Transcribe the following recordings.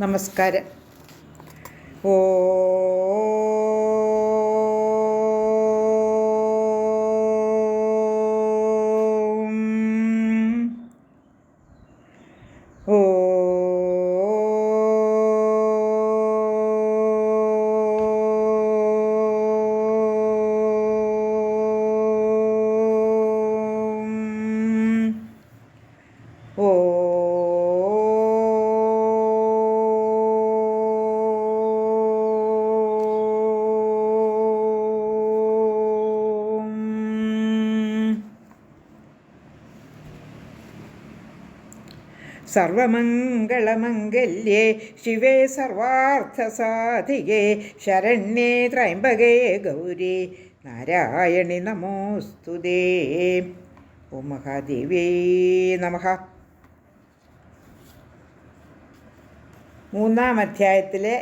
നമസ്കാരം. ഓ സർവമംഗളമംഗല്യേ ശിവേ സർവാർത്ഥസാധികേ ശരണ്യേ ത്രയംബകേ ഗൗരി നാരായണി നമോസ്തുതേ ഓ മഹാദേവേ നമ. മൂന്നാം അധ്യായത്തിലെ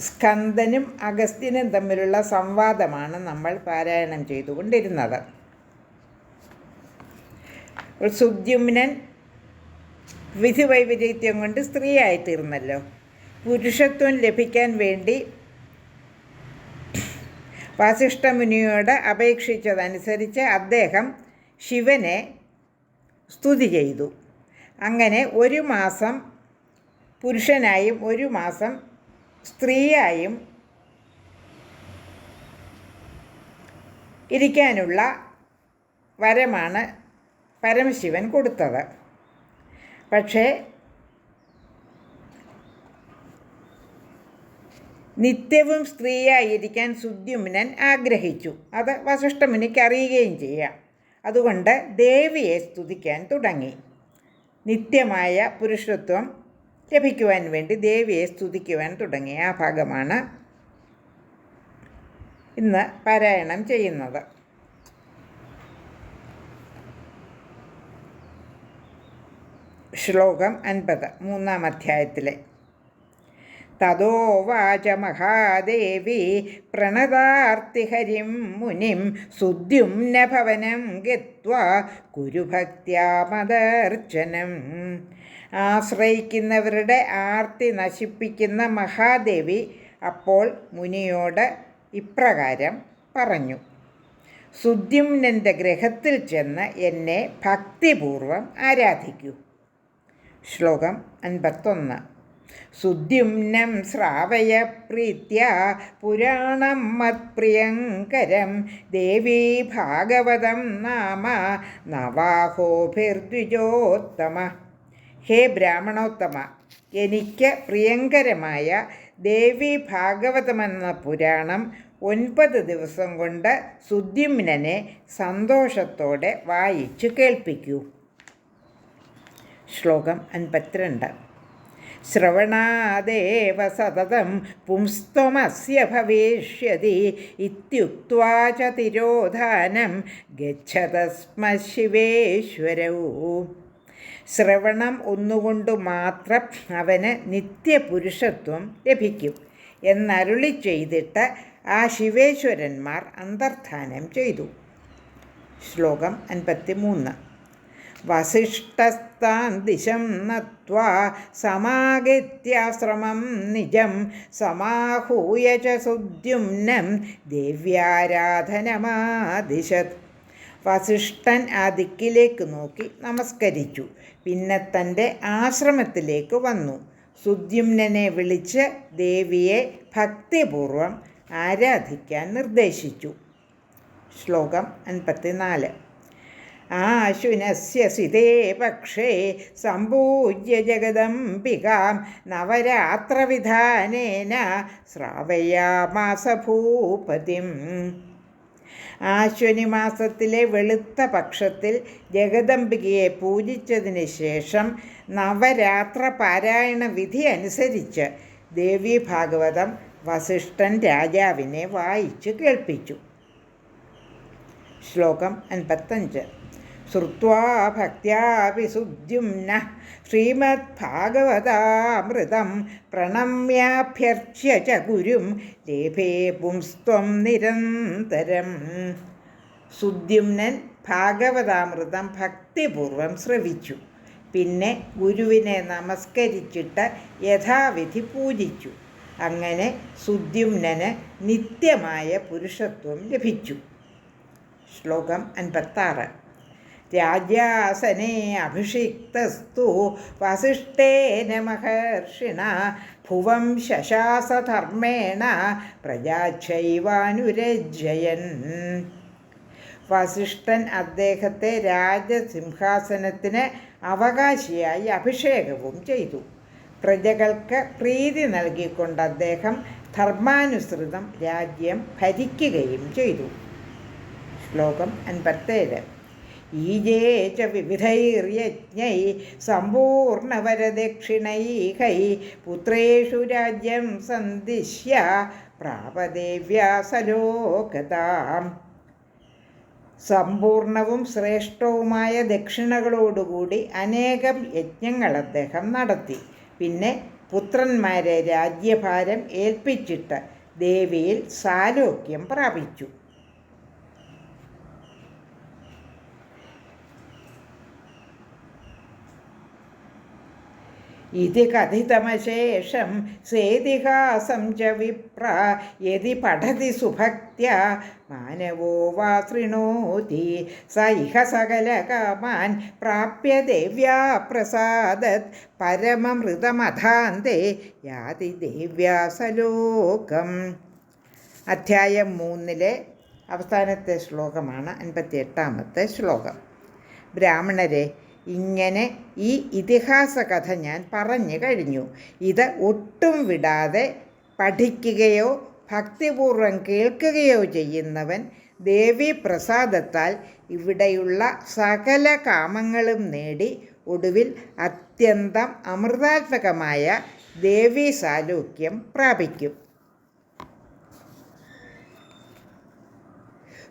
സ്കന്ദനും അഗസ്ത്യനും തമ്മിലുള്ള സംവാദമാണ് നമ്മൾ പാരായണം ചെയ്തുകൊണ്ടിരുന്നത്. സുദ്യുമ്നൻ വിധി വൈപരീത്യം കൊണ്ട് സ്ത്രീയായിത്തീർന്നല്ലോ. പുരുഷത്വം ലഭിക്കാൻ വേണ്ടി വാസിഷ്ഠമുനിയോട് അപേക്ഷിച്ചതനുസരിച്ച് അദ്ദേഹം ശിവനെ സ്തുതി ചെയ്തു. അങ്ങനെ ഒരു മാസം പുരുഷനായും ഒരു മാസം സ്ത്രീയായും ഇരിക്കാനുള്ള വരമാണ് പരമശിവൻ കൊടുത്തത്. പക്ഷേ നിത്യവും സ്ത്രീയായിരിക്കാൻ സുദ്യുമ്നൻ ആഗ്രഹിച്ചു. അത് വസിഷ്ഠമുനിക്ക് അറിയുകയും ചെയ്യാം. അതുകൊണ്ട് ദേവിയെ സ്തുതിക്കാൻ തുടങ്ങി. നിത്യമായ പുരുഷത്വം ലഭിക്കുവാൻ വേണ്ടി ദേവിയെ സ്തുതിക്കുവാൻ തുടങ്ങി ആ ഭാഗമാണ് ഇന്ന് പാരായണം ചെയ്യുന്നത്. ശ്ലോകം അൻപത് മൂന്നാം അധ്യായത്തിലെ. തതോവാച മഹാദേവി പ്രണതാർത്തിഹരിം മുനിം സുദ്യുമ്നഭവനം ഗത്വാ കുരുഭക്ത്യാമദർച്ചനം ആശ്രയിക്കുന്നവരുടെ ആർത്തി നശിപ്പിക്കുന്ന മഹാദേവി അപ്പോൾ മുനിയോട് ഇപ്രകാരം പറഞ്ഞു സുദ്യുമ്നന്റെ ഗ്രഹത്തിൽ ചെന്ന് എന്നെ ഭക്തിപൂർവം ആരാധിക്കൂ. ശ്ലോകം അൻപത്തൊന്ന്. സുദ്യുമ്നം ശ്രാവയ പ്രീത്യ പുരാണം മത്പ്രിയങ്കരം ദേവീ ഭാഗവതം നാമ നവാഹോഭിർദ്വിജോത്തമ ഹേ ബ്രാഹ്മണോത്തമ എനിക്ക് പ്രിയങ്കരമായ ദേവി ഭാഗവതമെന്ന പുരാണം ഒൻപത് ദിവസം കൊണ്ട് സുദ്യുമ്നനെ സന്തോഷത്തോടെ വായിച്ചു കേൾപ്പിക്കൂ. ശ്ലോകം അൻപത്തിരണ്ട്. ശ്രവണാദേവ സതതം പുംസ്ത്വമസ്യ ഭവിഷ്യതി ഇത്യുക്വാ ച തിരോധാനം ഗച്ഛതസ്മ ശിവേശ്വരവും ശ്രവണം ഒന്നുകൊണ്ട് മാത്രം അവന് നിത്യപുരുഷത്വം ലഭിക്കും എന്നരുളി ചെയ്തിട്ട് ആ ശിവേശ്വരന്മാർ അന്തർധാനം ചെയ്തു. ശ്ലോകം അൻപത്തി മൂന്ന് വസിഷ്ഠസ്താൻ ദിശം നത്വാ സമാഗത്യാശ്രമം നിജം സമാഹൂയ ച സുദ്യുമ്നം ദിവ്യാരാധനമാദിശത് വസിഷ്ഠൻ ആ ദിക്കിലേക്ക് നോക്കി നമസ്കരിച്ചു. പിന്നെ തന്റെ ആശ്രമത്തിലേക്ക് വന്നു. സുദ്യുമ്നനെ വിളിച്ച് ദേവിയെ ഭക്തിപൂർവം ആരാധിക്കാൻ നിർദ്ദേശിച്ചു. ശ്ലോകം അൻപത്തിനാല്. ആശുനസ്യ പക്ഷേ സമ്പൂജ്യ ജഗദംബികാം നവരാത്രവിധാനേന ശ്രാവയാമാസ ഭൂപതിം ആശ്വനി മാസത്തിലെ വെളുത്ത പക്ഷത്തിൽ ജഗദംബികയെ പൂജിച്ചതിന് ശേഷം നവരാത്ര പാരായണ വിധി അനുസരിച്ച് ദേവി ഭാഗവതം വസിഷ്ഠൻ രാജാവിനെ വായിച്ചു കേൾപ്പിച്ചു. ശ്ലോകം അൻപത്തഞ്ച്. ശ്രുവാ ഭക്യാപി സുദ്യുമ്ന ശ്രീമദ്ഭാഗവതാമൃതം പ്രണമ്യാഭ്യർച്ച്യ ച ഗുരും ലേഭേ പുംസ്ത്വം നിരന്തരം സുദ്യുംനൻ ഭാഗവതാമൃതം ഭക്തിപൂർവം ശ്രവിച്ചു. പിന്നെ ഗുരുവിനെ നമസ്കരിച്ചിട്ട് യഥാവിധി പൂജിച്ചു. അങ്ങനെ സുദ്യുംനന് നിത്യമായ പുരുഷത്വം ലഭിച്ചു. ശ്ലോകം അൻപത്താറ്. രാജ്യാസനെ അഭിഷിക്തസ്തു. വസിഷ്ഠേന മഹർഷിണ ഭുവം ശശാസധർമ്മേണ പ്രജാക്ഷൈവാനുരജയൻ വസിഷ്ഠൻ അദ്ദേഹത്തെ രാജസിംഹാസനത്തിന് അവകാശിയായി അഭിഷേകവും ചെയ്തു. പ്രജകൾക്ക് പ്രീതി നൽകിക്കൊണ്ട് അദ്ദേഹം ധർമാനുസൃതം രാജ്യം ഭരിക്കുകയും ചെയ്തു. ശ്ലോകം അൻപത്തേഴ്. ഈജേ ച വിവിധൈർയജ്ഞൈ സമ്പൂർണവരദക്ഷിണൈകൈ പുത്രേഷു രാജ്യം സന്ദിശ്യ പ്രാപദേവ്യാസലോകതാം. സമ്പൂർണവും ശ്രേഷ്ഠവുമായ ദക്ഷിണകളോടുകൂടി അനേകം യജ്ഞങ്ങൾ അദ്ദേഹം നടത്തി. പിന്നെ പുത്രന്മാരെ രാജ്യഭാരം ഏൽപ്പിച്ചിട്ട് ദേവിയിൽ സാലോക്യം പ്രാപിച്ചു. ഇതി കഥിതമശേഷം സേതിഹാസം ച വിപ്ര യതി പഠതി സുഭക്ത്യ മാനവോ വാ ശൃണോതി സ ഇഹ സകലകാമാൻ പ്രാപ്യ ദേവ്യാ പ്രസാദത് പരമമൃതമധാന്തേ യാതി ദേവ്യാ സലോകം അധ്യായം മൂന്നിലെ അവസാനത്തെ ശ്ലോകമാണ് അൻപത്തി എട്ടാമത്തെ ശ്ലോകം. ബ്രാഹ്മണരെ ഇങ്ങനെ ഈ ഇതിഹാസ കഥ ഞാൻ പറഞ്ഞു കഴിഞ്ഞു. ഇത് ഒട്ടും വിടാതെ പഠിക്കുകയോ ഭക്തിപൂർവം കേൾക്കുകയോ ചെയ്യുന്നവൻ ദേവി പ്രസാദത്താൽ ഇവിടെയുള്ള സകല കാമങ്ങളും നേടി ഒടുവിൽ അത്യന്തം അമൃതാത്മകമായ ദേവി സാലൂക്യം പ്രാപിക്കും.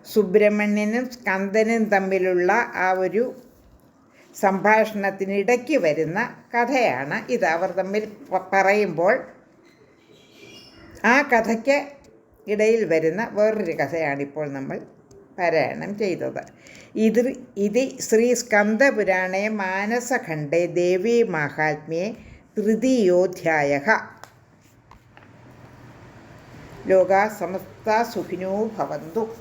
സുബ്രഹ്മണ്യനും സ്കന്ദനും തമ്മിലുള്ള ആ ഒരു സംഭാഷണത്തിനിടയ്ക്ക് വരുന്ന കഥയാണ് ഇത്. അവർ തമ്മിൽ പറയുമ്പോൾ ആ കഥയ്ക്ക് ഇടയിൽ വരുന്ന വേറൊരു കഥയാണിപ്പോൾ നമ്മൾ പാരായണം ചെയ്തത്. ഇത് ഇത് ശ്രീ സ്കന്ദപുരാണേ മാനസഖണ്ഡേ ദേവി മാഹാത്മ്യേ തൃതീയോധ്യായ. ലോകാ സമസ്ത സുഖിനോ ഭവന്തു.